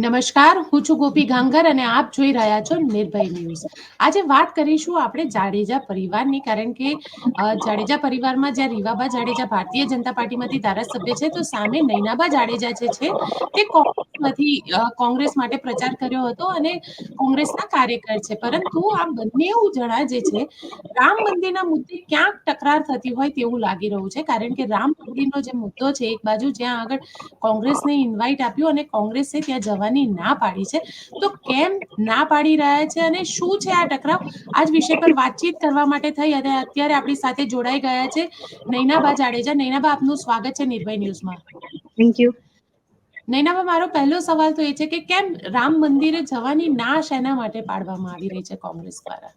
નમસ્કાર, હું છું ગોપી ગાંગર અને આપ જોઈ રહ્યા છો નિર્ભય ન્યૂઝ. આજે વાત કરીશું આપણે જાડેજા પરિવારની, કારણ કે જાડેજા પરિવારમાં જ્યાં રીવાબા જાડેજા ભારતીય જનતા પાર્ટીમાંથી ધારાસભ્ય છે, તો સામે નૈનાબા જાડેજા જે છે, તે કોંગ્રેસમાંથી કોંગ્રેસ માટે પ્રચાર કર્યો હતો અને કોંગ્રેસના કાર્યકર છે. પરંતુ આ બંને જણા જે છે, રામ મંદિરના મુદ્દે ક્યાંક તકરાર થતી હોય તેવું લાગી રહ્યું છે, કારણ કે રામ મંદિરનો જે મુદ્દો છે, એક બાજુ જ્યાં આગળ કોંગ્રેસને ઇન્વાઇટ આપ્યું અને કોંગ્રેસે ત્યાં જવાની ના પાડી છે. તો કેમ ના પાડી રહ્યા છે અને શું છે આ ટકરાવ? આજ વિષય પર વાતચીત કરવા માટે થઈ અને અત્યારે આપણી સાથે જોડાઈ ગયા છે નૈનાબા જાડેજા. નૈનાબા આપનું સ્વાગત છે નિર્ભય ન્યૂઝમાં. થેન્ક યુ નૈનાબા મારો પહેલો સવાલ તો એ છે કે કેમ રામ મંદિરે જવાની ના શેના માટે પાડવામાં આવી રહી છે કોંગ્રેસ દ્વારા?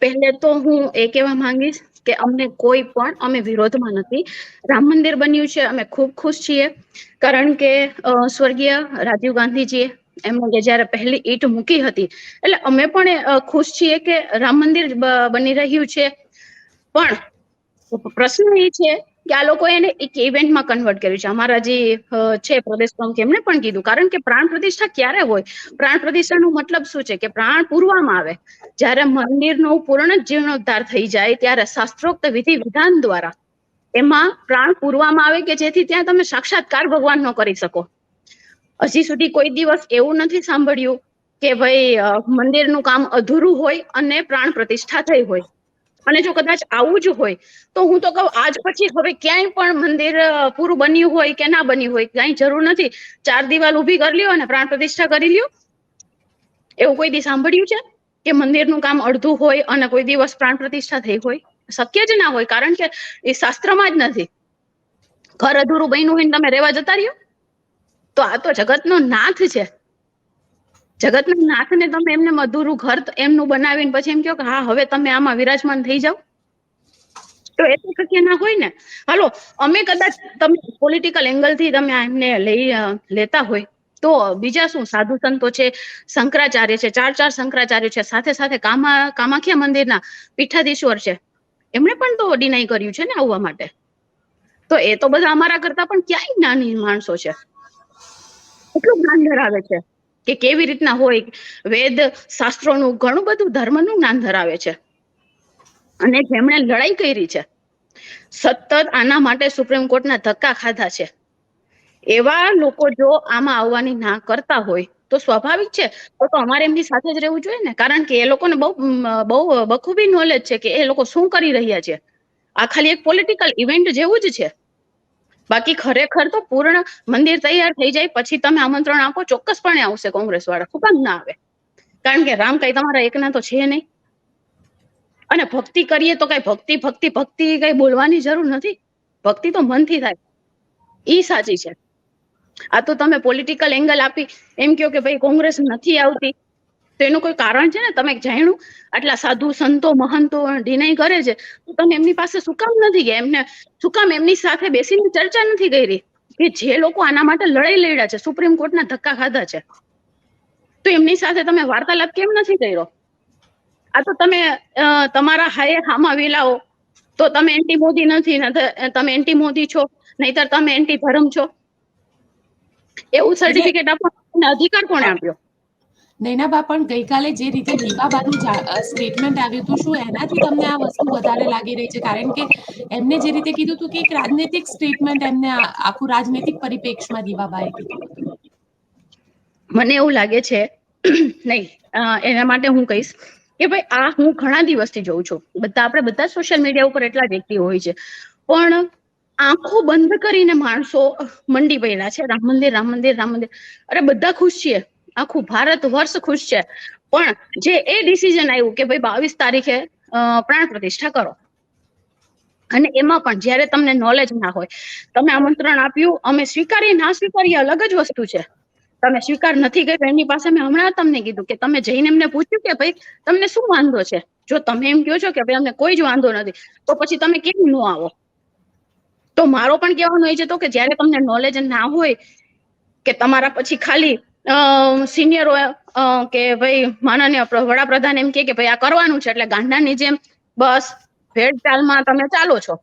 પહેલે તો હું એ કહેવા માંગીશ કે અમને કોઈ પણ, અમે વિરોધમાં નથી. રામ મંદિર બન્યું છે, અમે ખૂબ ખુશ છીએ. કારણ કે સ્વર્ગીય રાજીવ ગાંધીજીએ એમને જે જ્યારે પહેલી ઈંટ મૂકી હતી, એટલે અમે પણ ખુશ છીએ કે રામ મંદિર બની રહ્યું છે. પણ, પ્રશ્ન એ છે કે આ લોકો એને એક ઇવેન્ટમાં કન્વર્ટ કર્યું છે. અમારા જે છે પ્રદેશ પ્રમુખ એમને પણ કીધું. કારણ કે પ્રાણ પ્રતિષ્ઠા ક્યારે હોય? પ્રાણ પ્રતિષ્ઠાનો મતલબ શું છે? કે પ્રાણ પૂરવામાં આવે. જ્યારે મંદિરનો પૂર્ણ જીર્ણોદ્ધાર થઈ જાય, ત્યારે શાસ્ત્રોક્ત વિધિ વિધાન દ્વારા એમાં પ્રાણ પૂરવામાં આવે કે જેથી ત્યાં તમે સાક્ષાત્કાર ભગવાનનો કરી શકો. હજી સુધી કોઈ દિવસ એવું નથી સાંભળ્યું કે ભાઈ મંદિરનું કામ અધૂરું હોય અને પ્રાણ પ્રતિષ્ઠા થઈ હોય. અને જો કદાચ આવું જ હોય, તો હું તો કહું, આજ પછી હવે ક્યાંય પણ મંદિર પૂરું બન્યું હોય કે ના બન્યું હોય, કાંઈ જરૂર નથી. ચાર દિવાલ ઊભી કરી લ્યો અને પ્રાણ પ્રતિષ્ઠા કરી લ્યો. એવું કોઈ દી સાંભળ્યું છે? કે મંદિરનું કામ અડધું હોય અને કોઈ દિવસ પ્રાણ પ્રતિષ્ઠા થઈ હોય? શક્ય જ ના હોય, કારણ કે એ શાસ્ત્રમાં જ નથી. ઘર અધૂરું બન્યું હોય ને તમે રહેવા જતા રહ્યો? તો આ તો જગતનો નાથ છે. જગતના નાથને તમે એમને મધુરું ઘર એમનું બનાવીને પછી એમ કહો કે, હા, હવે તમે આમાં વિરાજમાન થઈ જાઓ. તો એ તો શક્ય ના હોય ને. હાલો, અમે કદાચ તમે પોલિટિકલ એંગલથી તમે એમને લઈ લેતા હોય. તો બીજા શું? સાધુ સંતો છે, શંકરાચાર્ય છે, ચાર ચાર શંકરાચાર્ય છે, સાથે સાથે કામા, કામાખ્યા મંદિરના પીઠાધીશ્વર છે. એમણે પણ તો ડિનાઈ કર્યું છે ને આવવા માટે. તો એ તો બધા અમારા કરતા પણ ક્યાંય નાની માણસો છે. એટલું જ્ઞાન ધરાવે છે. કે કેવી રીતના હોય, વેદ શાસ્ત્રોનું ઘણું બધું ધર્મનું જ્ઞાન ધરાવે છે. અને જેમણે લડાઈ કરી છે, સતત આના માટે સુપ્રીમ કોર્ટના ધક્કા ખાધા છે. એવા લોકો જો આમાં આવવાની ના કરતા હોય, તો સ્વાભાવિક છે, તો તો અમારે એમની સાથે જ રહેવું જોઈએ ને. કારણ કે એ લોકોને બહુ બહુ બખૂબી નોલેજ છે કે એ લોકો શું કરી રહ્યા છે. આ ખાલી એક પોલિટિકલ ઇવેન્ટ જેવું જ છે. બાકી ખરેખર તો પૂર્ણ મંદિર તૈયાર થઈ જાય, પછી તમે આમંત્રણ આપો, ચોક્કસપણે આવશે કોંગ્રેસ વાળા ખૂબ જ ના આવે. કારણ કે રામ કઈ તમારા એકના તો છે નહીં. અને ભક્તિ કરીએ તો કઈ ભક્તિ ભક્તિ ભક્તિ કઈ બોલવાની જરૂર નથી. ભક્તિ તો મનથી થાય. ઈ સાચી છે. આ તો તમે પોલિટિકલ એંગલ આપી એમ કહો કે ભાઈ કોંગ્રેસ નથી આવતી. તો એનું કોઈ કારણ છે ને? તમે જાણ્યું? આટલા સાધુ સંતો મહંતો ડિનાઈ કરે છે તો તમે એમની પાસે શું કામ નથી ગયા? એમને શું કામ એમની સાથે બેસીને ચર્ચા નથી કરી? કે જે લોકો આના માટે લડાઈ લડ્યા છે સુપ્રીમ કોર્ટના ધક્કા ખાધા છે. તો એમની સાથે તમે વાર્તાલાપ કેમ નથી કર્યો? આ તો તમે તમારા હાયે હામાં વેલાઓ. તો તમે એન્ટી મોદી નથી તમે એન્ટી મોદી છો નહીતર તમે એન્ટી ધર્મ છો. એવું સર્ટિફિકેટ આપવાનો અધિકાર કોણે આપ્યો? નૈનાબા પણ ગઈકાલે જે રીતે દીપાબાનું સ્ટેટમેન્ટ આવ્યું હતું, શું એનાથી તમને આ વસ્તુ વધારે લાગી રહી છે? કારણ કે એમને જે રીતે કીધું હતું કે એક રાજનૈતિક સ્ટેટમેન્ટ એમને આખું રાજનૈતિક પરિપ્રેક્ષમાં દીપાબાએ કીધું મને એવું લાગે છે, નહીં એના માટે હું કહીશ કે ભાઈ, આ હું ઘણા દિવસથી જોઉં છું. બધા, આપણે બધા સોશિયલ મીડિયા ઉપર એટલા એક્ટિવ હોય છે. પણ આંખો બંધ કરીને માણસો મંડી પડેલા છે. રામ મંદિર રામ મંદિર રામ મંદિર. અરે, બધા ખુશ છીએ. આખું ભારત વર્ષ ખુશ છે. પણ જે એ ડિસિઝન આવ્યું કે ભાઈ બાવીસ તારીખે પ્રાણ પ્રતિષ્ઠા કરો. અને એમાં પણ જ્યારે તમને નોલેજ ના હોય, તમે આમંત્રણ આપ્યું, અમે સ્વીકારીએ, ના સ્વીકારીએ, અલગ જ વસ્તુ છે. તમે સ્વીકાર નથી કર્યો, એની પાસે મેં હમણાં તમને કીધું કે તમે જઈને એમને પૂછ્યું કે ભાઈ તમને શું વાંધો છે? જો તમે એમ કહો છો કે ભાઈ અમને કોઈ જ વાંધો નથી, તો પછી તમે કેમ ન આવો? તો મારો પણ કહેવાનો એ જ હતો કે જ્યારે તમને નોલેજ ના હોય કે તમારા પછી ખાલી સિનિયરો કે ભાઈ માનનીય પ્ર- વડાપ્રધાન એમ કે ભાઈ આ કરવાનું છે એટલે ગાંડાની જેમ બસ ભેડ ચાલમાં તમે ચાલો છો.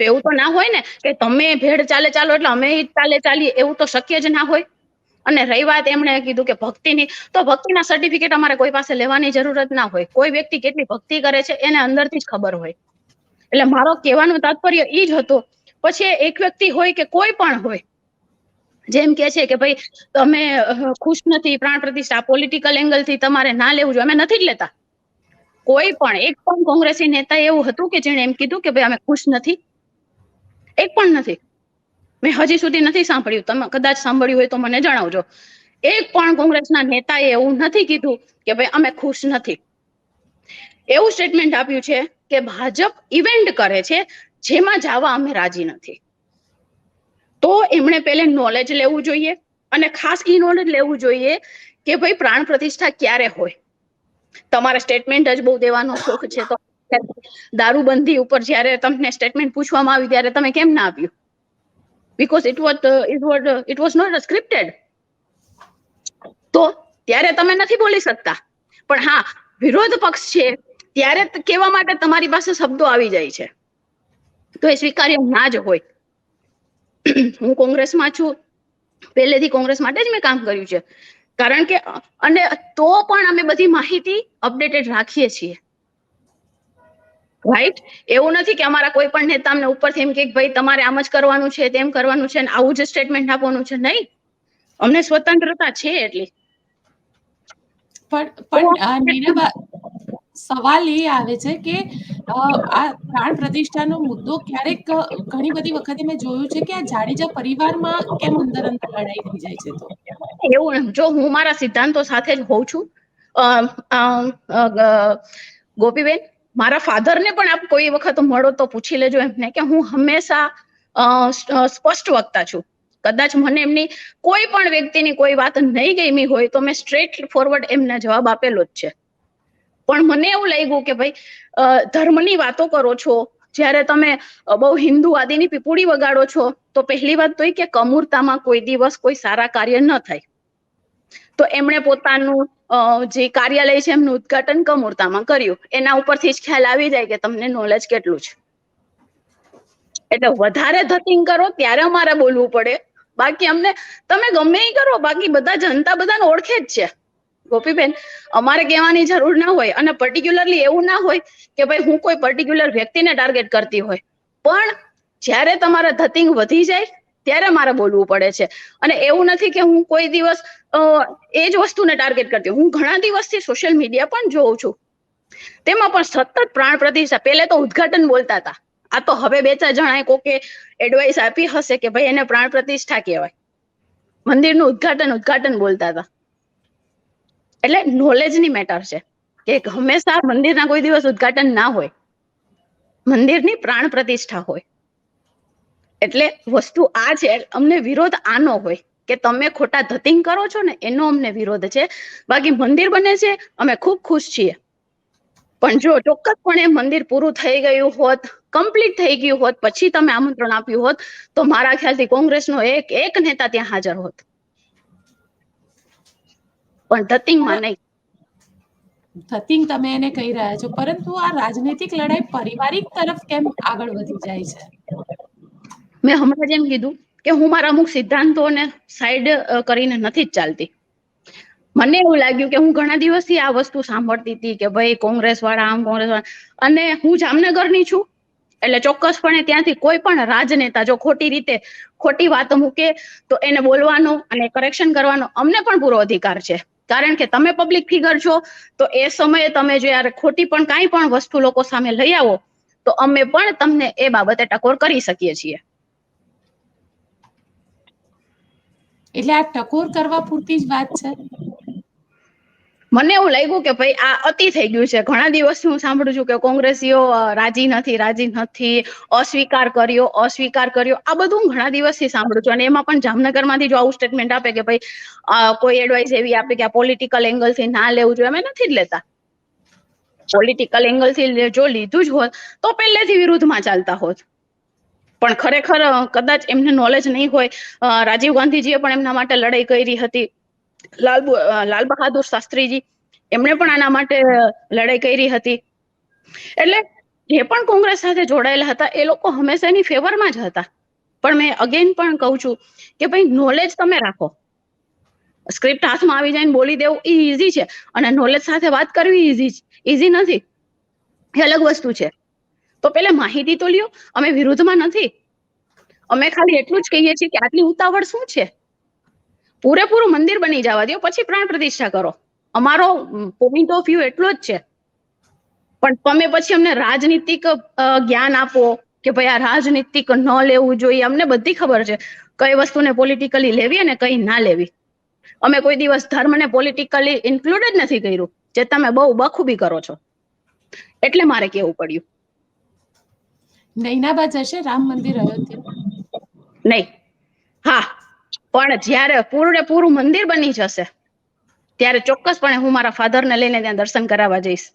તો એવું તો ના હોય ને કે તમે ભેડ ચાલે ચાલો એટલે અમે ચાલે ચાલીએ, એવું તો શક્ય જ ના હોય. અને રહી વાત એમણે કીધું કે ભક્તિની, તો ભક્તિના સર્ટિફિકેટ અમારે કોઈ પાસે લેવાની જરૂરત ના હોય. કોઈ વ્યક્તિ કેટલી ભક્તિ કરે છે એને અંદરથી જ ખબર હોય. એટલે મારો કહેવાનો તાત્પર્ય એ જ હતો. પછી એક વ્યક્તિ હોય કે કોઈ પણ હોય જેમ કે છે કે ભાઈ તમે ખુશ નથી, પ્રાણ પ્રતિષ્ઠા પોલિટિકલ એંગલથી તમારે ના લેવું જોઈએ. અમે નથી જ લેતા. કોઈ પણ, એક પણ કોંગ્રેસી નેતા એવું હતું કે જેણે એમ કીધું કે ભાઈ, અમે ખુશ નથી. એક પણ નથી. મેં હજી સુધી નથી સાંભળ્યું. તમે કદાચ સાંભળ્યું હોય તો મને જણાવજો. એક પણ કોંગ્રેસના નેતાએ એવું નથી કીધું કે ભાઈ, અમે ખુશ નથી. એવું સ્ટેટમેન્ટ આપ્યું છે કે ભાજપ ઇવેન્ટ કરે છે, જેમાં જવા અમે રાજી નથી. તો એમણે પહેલે નોલેજ લેવું જોઈએ અને ખાસ એ નોલેજ લેવું જોઈએ કે ભાઈ પ્રાણ પ્રતિષ્ઠા ક્યારે હોય. તમારે સ્ટેટમેન્ટ જ બહુ દેવાનો શોખ છે. તો દારૂબંધી ઉપર જ્યારે તમને સ્ટેટમેન્ટ પૂછવામાં આવી ત્યારે તમે કેમ ના આપ્યું? Because it was it was it was not scripted તો ત્યારે તમે નથી બોલી શકતા. પણ હા, વિરોધ પક્ષ છે, ત્યારે કહેવા માટે તમારી પાસે શબ્દો આવી જાય છે. તો એ સ્વીકાર્ય ના જ હોય. હું કોંગ્રેસમાં છું પહેલેથી કોંગ્રેસ માટે જ મેં કામ કર્યું છે. કારણ કે અને તો પણ અમે બધી માહિતી અપડેટેડ રાખીએ છીએ. રાઈટ એવું નથી કે અમારા કોઈ પણ નેતા અમને ઉપરથી એમ કે ભાઈ તમારે આમ જ કરવાનું છે તેમ કરવાનું છે અને આવું જ સ્ટેટમેન્ટ આપવાનું છે. નહીં. અમને સ્વતંત્રતા છે એટલી. પણ પણ અ, નીરબા સવાલ એ આવે છે કે આ પ્રાણ પ્રતિષ્ઠાનો મુદ્દો ક્યારેક ઘણી બધી વખતે મેં જોયું છે કે આ જાડેજા પરિવારમાં કેમ અંદર અંદર લડાઈ થઈ જાય છે તો? એવું જો હું મારા સિદ્ધાંતો સાથે જ હોઉં છું ગોપીબેન, મારા ફાધરને પણ આપ કોઈ વખત મળો તો પૂછી લેજો એમને કે હું હંમેશા સ્પષ્ટ વક્તા છું. કદાચ મને એમની કોઈ પણ વ્યક્તિની કોઈ વાત નહીં ગમી હોય તો મેં સ્ટ્રેટ ફોરવર્ડ એમને જવાબ આપેલો જ છે. પણ મને એવું લાગ્યું કે ભાઈ ધર્મની વાતો કરો છો. જ્યારે તમે બહુ બહુ હિન્દુવાદીની પીપુડી વગાડો છો, તો પહેલી વાત તો એ કે કમૂરતામાં કોઈ દિવસ કોઈ સારા કાર્ય ન થાય. તો એમણે પોતાનું જે કાર્યાલય છે એમનું ઉદ્ઘાટન કમૂરતામાં કર્યું. એના ઉપરથી જ ખ્યાલ આવી જાય કે તમને નોલેજ કેટલું છે. એટલે વધારે ધતિંગ કરો, ત્યારે અમારે બોલવું પડે. બાકી અમને, તમે ગમે કરો, બાકી બધા જનતા બધાને ઓળખે જ છે. ગોપીબેન, અમારે કહેવાની જરૂર ના હોય અને પર્ટિક્યુલરલી એવું ના હોય કે ભાઈ હું કોઈ પર્ટિક્યુલર વ્યક્તિને ટાર્ગેટ કરતી હોય. પણ જ્યારે તમારા ધતિંગ વધી જાય, ત્યારે મારે બોલવું પડે છે. અને એવું નથી કે હું કોઈ દિવસ એ જ વસ્તુને ટાર્ગેટ કરતી. હું ઘણા દિવસથી સોશિયલ મીડિયા પણ જોઉં છું. તેમાં પણ સતત પ્રાણ પ્રતિષ્ઠા. પહેલે તો ઉદ્ઘાટન બોલતા હતા. આ તો હવે બે ચાર જણાએ કોકે એડવાઇસ આપી હશે કે ભાઈ એને પ્રાણ પ્રતિષ્ઠા કહેવાય. મંદિરનું ઉદ્ઘાટન ઉદઘાટન બોલતા હતા. એટલે નોલેજની મેટર છે. કે હંમેશા મંદિરના કોઈ દિવસ ઉદઘાટન ના હોય. મંદિરની પ્રાણ પ્રતિષ્ઠા હોય. એટલે વસ્તુ આ છે, અમને વિરોધ આનો હોય કે તમે ખોટા ધતિંગ કરો છો ને, એનો અમને વિરોધ છે. બાકી મંદિર બને છે, અમે ખૂબ ખુશ છીએ. પણ જો ચોક્કસપણે મંદિર પૂરું થઈ ગયું હોત કમ્પ્લીટ થઈ ગયું હોત, પછી તમે આમંત્રણ આપ્યું હોત, તો મારા ખ્યાલથી કોંગ્રેસનો એક એક નેતા ત્યાં હાજર હોત. પણ ધતિંગમાં નહીં. થતિંગ તમે એને કહી રહ્યા છો પરંતુ આ રાજનૈતિક લડાઈ પારિવારિક તરફ કેમ આગળ વધી જાય છે? મેં હમણાં જેમ કીધું કે હું મારા અમુક સિદ્ધાંતોને સાઈડ કરીને નથી જ ચાલતી. મને એવું લાગ્યું કે હું ઘણા દિવસથી આ વસ્તુ સાંભળતી હતી કે ભાઈ કોંગ્રેસ વાળા આમ કોંગ્રેસ વાળા. અને હું જામનગરની છું એટલે ચોક્કસપણે ત્યાંથી કોઈ પણ રાજનેતા જો ખોટી રીતે ખોટી વાત મૂકે તો એને બોલવાનો અને કરેક્શન કરવાનો અમને પણ પૂરો અધિકાર છે. કારણ કે તમે પબ્લિક ફિગર છો, તો એ સમયે તમે જ્યારે ખોટી પણ કાંઈ પણ વસ્તુ લોકો સામે લઈ આવો, તો અમે પણ તમને એ બાબતે ટકોર કરી શકીએ છીએ. એટલે આ ટકોર કરવા પૂરતી જ વાત છે? મને એવું લાગ્યું કે ભાઈ આ અતિ થઈ ગયું છે. ઘણા દિવસથી હું સાંભળું છું કે કોંગ્રેસીઓ રાજી નથી રાજી નથી, અસ્વીકાર કર્યો અસ્વીકાર કર્યો. આ બધું હું ઘણા દિવસથી સાંભળું છું અને એમાં પણ જામનગરમાંથી જો આવું સ્ટેટમેન્ટ આપે કે ભાઈ કોઈ એડવાઇસ એવી આપે કે આ પોલિટિકલ એંગલથી ના લેવું જોઈએ, અમે નથી જ લેતા. પોલિટિકલ એંગલથી જો લીધું જ હોત, તો પહેલેથી વિરુદ્ધમાં ચાલતા હોત. પણ ખરેખર કદાચ એમને નોલેજ નહીં હોય રાજીવ ગાંધીજીએ પણ એમના માટે લડાઈ કરી હતી. લાલ લાલ બહાદુર શાસ્ત્રીજી એમણે પણ આના માટે લડાઈ કરી હતી. એટલે જે પણ કોંગ્રેસ સાથે જોડાયેલા હતા, એ લોકો હંમેશા એની ફેવરમાં જ હતા. પણ મેં અગેન પણ કહું છું કે ભાઈ નોલેજ તમે રાખો. સ્ક્રિપ્ટ હાથમાં આવી જાય બોલી દેવું, એ ઈઝી છે. અને નોલેજ સાથે વાત કરવી ઈઝી ઈઝી નથી. એ અલગ વસ્તુ છે. તો પેલા માહિતી તો લ્યો, અમે વિરુદ્ધમાં નથી. અમે ખાલી એટલું જ કહીએ છીએ કે આટલી ઉતાવળ શું છે? પૂરેપૂરું મંદિર બની જવા દો પછી પ્રાણ પ્રતિષ્ઠા કરો. અમારો પોઈન્ટ ઓફ વ્યૂ એટલો જ છે. પણ તમે પછી અમને રાજનીતિક જ્ઞાન આપો કે ભાઈ આ રાજનીતિક ન લેવું જોઈએ અમને બધી ખબર છે. કઈ વસ્તુને પોલિટિકલી લેવી અને કઈ ના લેવી. અમે કોઈ દિવસ ધર્મને પોલિટિકલી ઇન્ક્લુડ જ નથી કર્યું જે તમે બહુ બખૂબી કરો છો. એટલે મારે કેવું પડ્યું. નૈનાબા જશે? રામ મંદિર અયોધ્યા? નહીં. હા. પણ જ્યારે પૂરે પૂરું મંદિર બની જશે, ત્યારે ચોક્કસપણે હું મારા ફાધરને લઈને ત્યાં દર્શન કરાવવા જઈશ.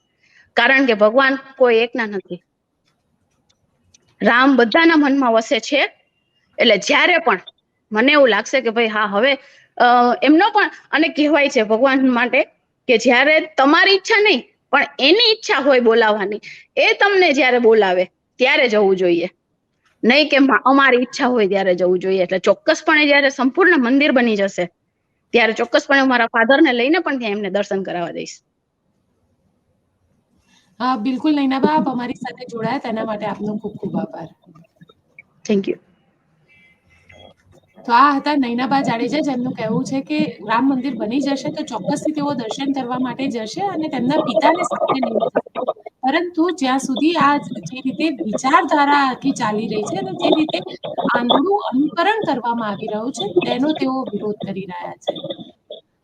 કારણ કે ભગવાન કોઈ એકના નથી. રામ બધાના મનમાં વસે છે. એટલે જ્યારે પણ મને એવું લાગશે કે ભાઈ હા, હવે એમનો પણ અને કહેવાય છે ભગવાન માટે કે જ્યારે તમારી ઈચ્છા નહીં, પણ એની ઈચ્છા હોય બોલાવવાની. એ તમને જ્યારે બોલાવે, ત્યારે જવું જોઈએ. નહીં કે અમારી ઈચ્છા હોય ત્યારે જવું જોઈએ. એટલે ચોક્કસપણે જયારે સંપૂર્ણ મંદિર બની જશે ત્યારે ચોક્કસપણે મારા મારા ફાધરને લઈને પણ ત્યાં એમને દર્શન કરાવવા જઈશ હા બિલકુલ નૈનાબા આપ અમારી સાથે જોડાયા. તેના માટે આપનો ખૂબ ખૂબ આભાર. થેન્ક યુ તો આ હતા નૈનાબા જાડેજા જેમનું કહેવું છે કે રામ મંદિર બની જશે તો ચોક્કસથી તેઓ દર્શન કરવા માટે જશે અને તેમના પિતાને સાથે લઈને. પરંતુ જ્યાં સુધી આ જે રીતે વિચારધારા આખી ચાલી રહી છે અને જે રીતે આંધળું અનુકરણ કરવામાં આવી રહ્યું છે, તેનો તેઓ વિરોધ કરી રહ્યા છે.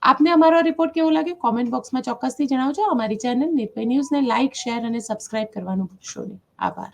આપને અમારો રિપોર્ટ કેવો લાગે કોમેન્ટ બોક્સમાં ચોક્કસથી જણાવજો. અમારી ચેનલ નિર્ભય ન્યૂઝને લાઇક શેર અને સબસ્ક્રાઇબ કરવાનું ભૂલશો નહીં. આભાર.